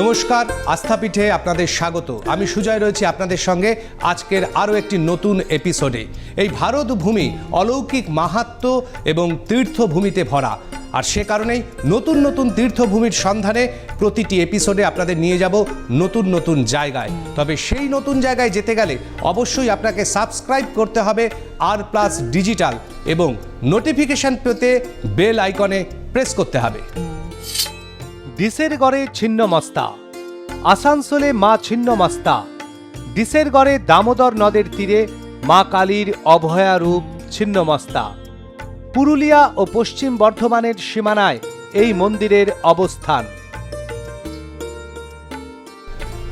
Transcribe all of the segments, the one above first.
নমস্কার, আস্থাপীঠে আপনাদের স্বাগত। আমি সুজয় রয়েছি আপনাদের সঙ্গে আজকের আরও একটি নতুন এপিসোডে। এই ভারত ভূমি অলৌকিক মাহাত্ম এবং তীর্থভূমিতে ভরা। আর সে কারণেই নতুন নতুন তীর্থভূমির সন্ধানে প্রতিটি এপিসোডে আপনাদের নিয়ে যাব নতুন নতুন জায়গায়। তবে সেই নতুন জায়গায় যেতে গেলে অবশ্যই আপনাকে সাবস্ক্রাইব করতে হবে আর প্লাস ডিজিটাল এবং নোটিফিকেশন পেতে বেল আইকনে প্রেস করতে হবে। ডিসের গড়ে ছিন্নমস্তা। আসানসোলে মা ছিন্নমস্তা। ডিসের গড়ে দামোদর নদের তীরে মা কালীর অভয়ারূপ ছিন্নমস্তা। পুরুলিয়া ও পশ্চিম বর্ধমানের সীমানায় এই মন্দিরের অবস্থান।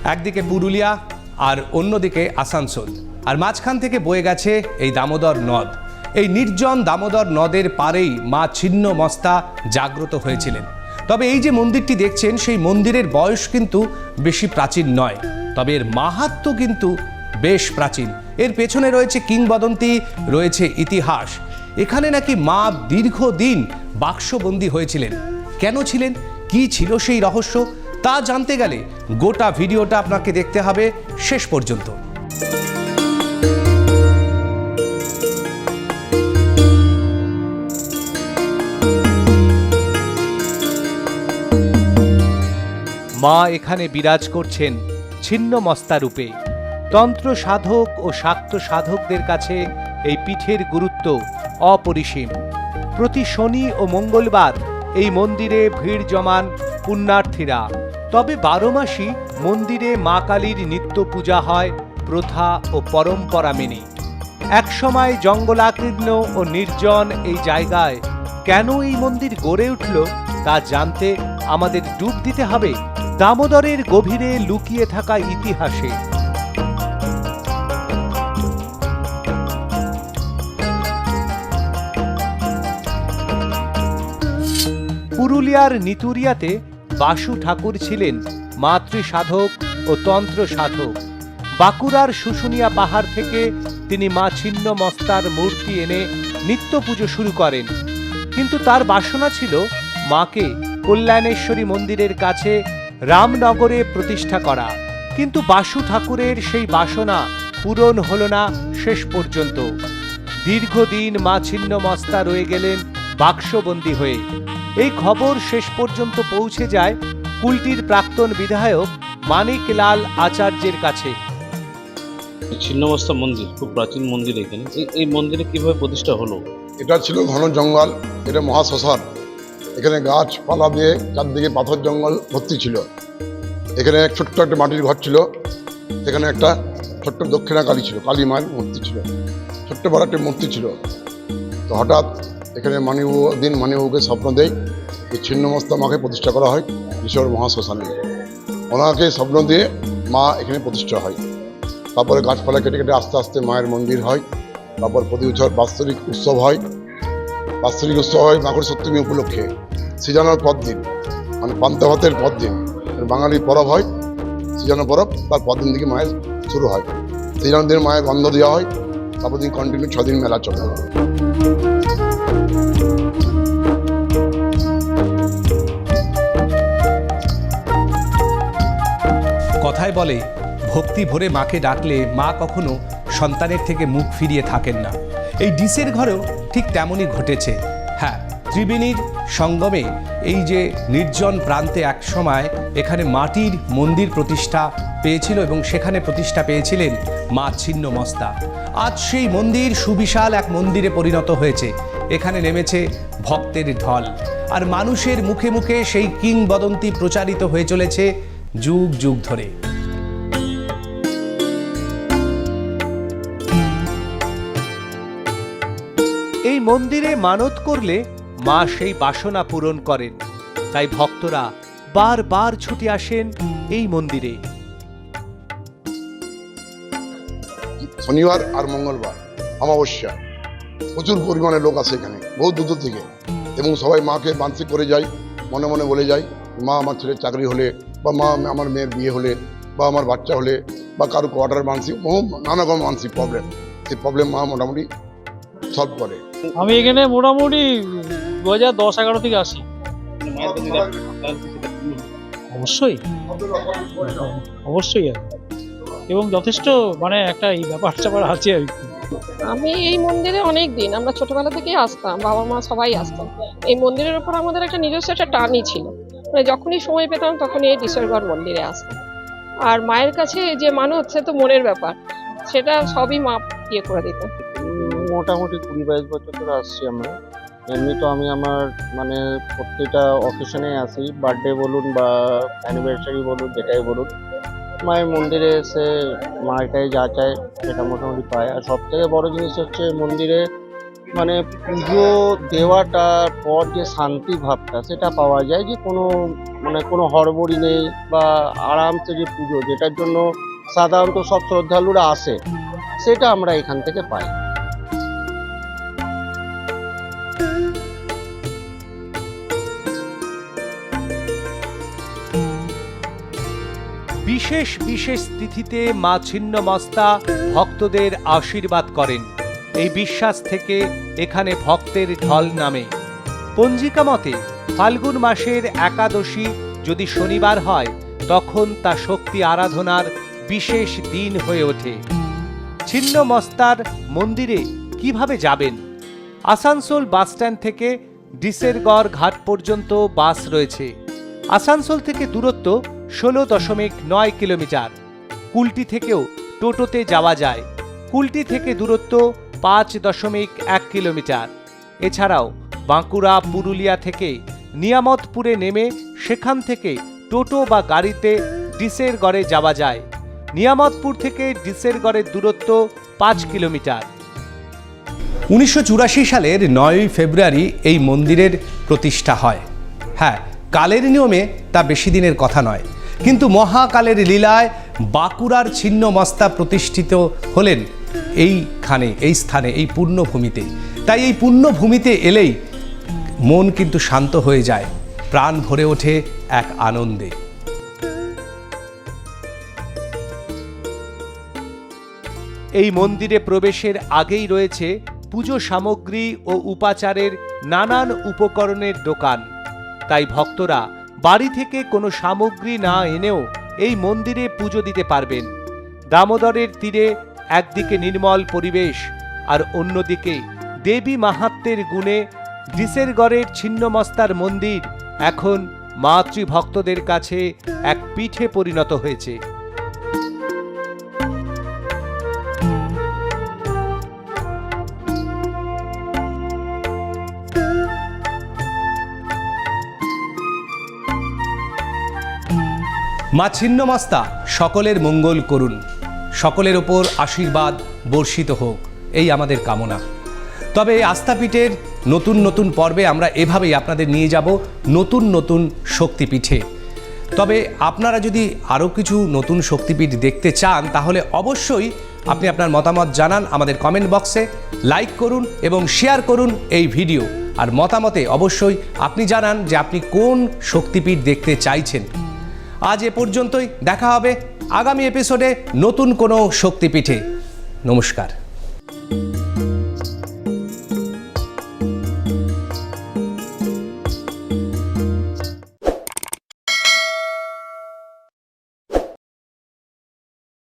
একদিকে পুরুলিয়া আর অন্যদিকে আসানসোল। আর মাঝখান থেকে বয়ে গেছে এই দামোদর নদ। এই নির্জন দামোদর নদের পারেই মা ছিন্ন মস্তা জাগ্রত হয়েছিলেন। তবে এই যে মন্দিরটি দেখছেন, সেই মন্দিরের বয়স কিন্তু বেশি প্রাচীন নয়। তবে এর মাহাত্ম কিন্তু বেশ প্রাচীন। এর পেছনে রয়েছে কিংবদন্তি, রয়েছে ইতিহাস। এখানে নাকি মা দীর্ঘদিন বাক্সবন্দী হয়েছিলেন। কেন ছিলেন? কি ছিল সেই রহস্য? তা জানতে গেলে গোটা ভিডিওটা আপনাকে দেখতে হবে শেষ পর্যন্ত। মা এখানে বিরাজ করছেন ছিন্ন মস্তা রূপে। তন্ত্র সাধক ও শাক্ত সাধকদের কাছে এই পীঠের গুরুত্ব অপরিসীম। প্রতি শনি ও মঙ্গলবার এই মন্দিরে ভিড় জমান পুণ্যার্থীরা। তবে বারো মাসই মন্দিরে মা কালীর নিত্য পূজা হয় প্রথা ও পরম্পরা মেনে। একসময় জঙ্গলাকীর্ণ ও নির্জন এই জায়গায় কেন এই মন্দির গড়ে উঠল তা জানতে আমাদের ডুব দিতে হবে? দামোদরের গভীরে লুকিয়ে থাকা ইতিহাসে। পুরুলিয়ার নিতুরিয়াতে বাসু ঠাকুর ছিলেন মাতৃ সাধক ও তন্ত্র সাধক বাঁকুড়ার শুশুনিয়া পাহাড় থেকে তিনি মা ছিন্ন মস্তার মূর্তি এনে নিত্য পুজো শুরু করেন। কিন্তু তার বাসনা ছিল মাকে কল্যাণেশ্বরী মন্দিরের কাছে রামনগরে প্রতিষ্ঠা করা। কিন্তু বাসু ঠাকুরের সেই বাসনা পূরণ হল না শেষ পর্যন্ত। দীর্ঘদিন মা ছিন্ন মস্তা রয়ে গেলেন বাক্সবন্দী হয়ে। এই খবর শেষ পর্যন্ত পৌঁছে যায় কুলটির প্রাক্তন বিধায়ক মানিক লাল আচার্যের কাছে। ছিন্নমস্তা মন্দির খুব প্রাচীন মন্দির এখানে। এই- এই মন্দিরে কীভাবে প্রতিষ্ঠা হলো? এটা ছিল ঘন জঙ্গল এটা মহাশ্মশান। এখানে গাছপালা দিয়ে চারদিকে পাথর জঙ্গল ভর্তি ছিল। এখানে ছোট্ট একটা মাটির ঘর ছিল। এখানে একটা ছোট্ট দক্ষিণা কালী ছিল, কালী মায়ের মূর্তি ছিল। ছোট্ট বড় একটা মূর্তি ছিল। তো হঠাৎ এখানে মানিবাবু দিন মানিবাবুকে স্বপ্ন দেয় যে ছিন্নমস্তা মাকে প্রতিষ্ঠা করা হয় ঈশ্বর মহাশ্মশানে। ওনাকে স্বপ্ন দিয়ে মা এখানে প্রতিষ্ঠা হয়। তারপরে গাছপালা কেটে কেটে আস্তে আস্তে মায়ের মন্দির হয়। তারপর প্রতি বছর বাৎসরিক উৎসব হয়। বাৎসরিক উৎসব হয় মাঘর সপ্তমী উপলক্ষে। সিজানোর পর দিন মানে পান্তা ভাতের পর দিন মানে বাঙালির পরব হয় সিজানো পরব, তার পর দিন থেকে মায়ের শুরু হয়। সিজানোর দিন মায়ের বন্ধ দেওয়া হয়, তারপর দিন কন্টিনিউ ছদিন মেলা চলে। কথায় বলে, ভক্তি ভরে মাকে ডাকলে মা কখনো সন্তানের থেকে মুখ ফিরিয়ে থাকেন না। এই ডিসের ঘরেও ঠিক তেমনই ঘটেছে। হ্যাঁ ত্রিবেণীর সঙ্গমে এই যে নির্জন প্রান্তে এক সময় এখানে মাটির মন্দির প্রতিষ্ঠা পেয়েছিল এবং সেখানে প্রতিষ্ঠা পেয়েছিলেন মা ছিন্ন মস্তা আজ সেই মন্দির সুবিশাল এক মন্দিরে পরিণত হয়েছে। এখানে নেমেছে ভক্তের ঢল। আর মানুষের মুখে মুখে সেই কিংবদন্তি প্রচারিত হয়ে চলেছে যুগ যুগ ধরে। এই মন্দিরে মানত করলে মা সেই বাসনা পূরণ করেন। তাই ভক্তরা বারবার ছুটে আসেন এই মন্দিরে। শনিবার আর মঙ্গলবার, অমাবস্যা। প্রচুর পরিমাণে লোক আসে এখানে, বহু দূর থেকে। এবং সবাই মাকে মানসিক করে যায়, মনে মনে বলে যায়, মা, আমার ছেলের চাকরি হলে বা মা, আমার মেয়ের বিয়ে হলে বা আমার বাচ্চা হলে বা কারও কোয়ার্টার মানসিক বহু নানা রকম মানসিক প্রবলেম সেই প্রবলেম মা মোটামুটি সলভ করে। আমি এখানে মোটামুটি দু হাজার দশ এগারো থেকে আসি। অবশ্যই। অবশ্যই এবং যথেষ্ট মানে একটা এই ব্যাপার স্যাপার আছে আর কি। আমি এই মন্দিরে অনেক দিন, আমরা ছোটবেলা থেকেই আসতাম, বাবা মা সবাই আসতাম এই মন্দিরের উপর আমাদের একটা নিজস্ব একটা টানই ছিল। মানে যখনই সময় পেতাম তখনই এই ডিসেরগড় মন্দিরে আসতাম। আর মায়ের কাছে যে মানত, সে তো মনের ব্যাপার। সেটা সবই মা ইয়ে করে দিত মোটামুটি কুড়ি বাইশ বছর ধরে আসছি আমরা এমনি তো আমি আমার মানে প্রত্যেকটা অকেশনে আসি। বার্থডে বলুন বা অ্যানিভার্সারি বলুন যেটাই বলুন। মায়ের মন্দিরে এসে মায়েরটাই যা চায় সেটা মোটামুটি পায়। আর সব থেকে বড় জিনিস হচ্ছে মন্দিরে মানে পুজো দেওয়াটার পর যে শান্তি ভাবটা সেটা পাওয়া যায় যে কোনো মানে কোনো হড়বড়ি নেই বা আরামসে যে পুজো যেটার জন্য সাধারণত সব শ্রদ্ধালুরা আসে সেটা আমরা এখান থেকে পাই। বিশেষ বিশেষ তিথিতে মা ছিন্নমস্তা ভক্তদের আশীর্বাদ করেন। এই বিশ্বাস থেকে এখানে ভক্তের ঢল নামে। পঞ্জিকা মতে, ফাল্গুন মাসের একাদশী যদি শনিবার হয়, তখন তা শক্তি আরাধনার বিশেষ দিন হয়ে ওঠে। ছিন্নমস্তার মন্দিরে কীভাবে যাবেন? আসানসোল বাসস্ট্যান্ড থেকে ডিসেরগড় ঘাট পর্যন্ত বাস রয়েছে। আসানসোল থেকে দূরত্ব ষোলো দশমিক নয় কিলোমিটার। কুলটি থেকেও টোটোতে যাওয়া যায়। কুলটি থেকে দূরত্ব পাঁচ দশমিক এক কিলোমিটার। এছাড়াও বাঁকুড়া, পুরুলিয়া থেকে নিয়ামতপুরে নেমে সেখান থেকে টোটো বা গাড়িতে ডিসেরগড়ে যাওয়া যায়। নিয়ামতপুর থেকে ডিসেরগড়ের দূরত্ব পাঁচ কিলোমিটার। উনিশশো চুরাশি সালের নয়ই ফেব্রুয়ারি এই মন্দিরের প্রতিষ্ঠা হয়। হ্যাঁ কালের নিয়মে তা বেশি দিনের কথা নয়। কিন্তু মহাকালের লীলায় বাঁকুড়ার ছিন্ন মস্তা প্রতিষ্ঠিত হলেন এইখানে, এই স্থানে, এই পুণ্যভূমিতে তাই এই পুণ্যভূমিতে এলেই মন কিন্তু শান্ত হয়ে যায়, প্রাণ ভরে ওঠে এক আনন্দে। এই মন্দিরে প্রবেশের আগেই রয়েছে পুজো সামগ্রী ও উপাচারের নানান উপকরণের দোকান। তাই ভক্তরা বাড়ি থেকে কোনো সামগ্রী না এনেও এই মন্দিরে পুজো দিতে পারবেন। দামোদরের তীরে একদিকে নির্মল পরিবেশ আর অন্যদিকে দেবী মাহাত্মের গুণে ডিসেরগড়ের ছিন্নমস্তার মন্দির এখন মাতৃভক্তদের কাছে এক পিঠে পরিণত হয়েছে। মা ছিন্নমাস্তা সকলের মঙ্গল করুন। সকলের ওপর আশীর্বাদ বর্ষিত হোক, এই আমাদের কামনা। তবে এই আস্থাপীঠের নতুন নতুন পর্বে আমরা এভাবেই আপনাদের নিয়ে যাব নতুন নতুন শক্তিপীঠে। তবে আপনারা যদি আরও কিছু নতুন শক্তিপীঠ দেখতে চান, তাহলে অবশ্যই আপনি আপনার মতামত জানান আমাদের কমেন্ট বক্সে, লাইক করুন এবং শেয়ার করুন এই ভিডিও। আর মতামতে অবশ্যই আপনি জানান যে আপনি কোন শক্তিপীঠ দেখতে চাইছেন। আজ এ পর্যন্তই। দেখা হবে আগামী এপিসোডে নতুন কোনো শক্তিপীঠে। নমস্কার।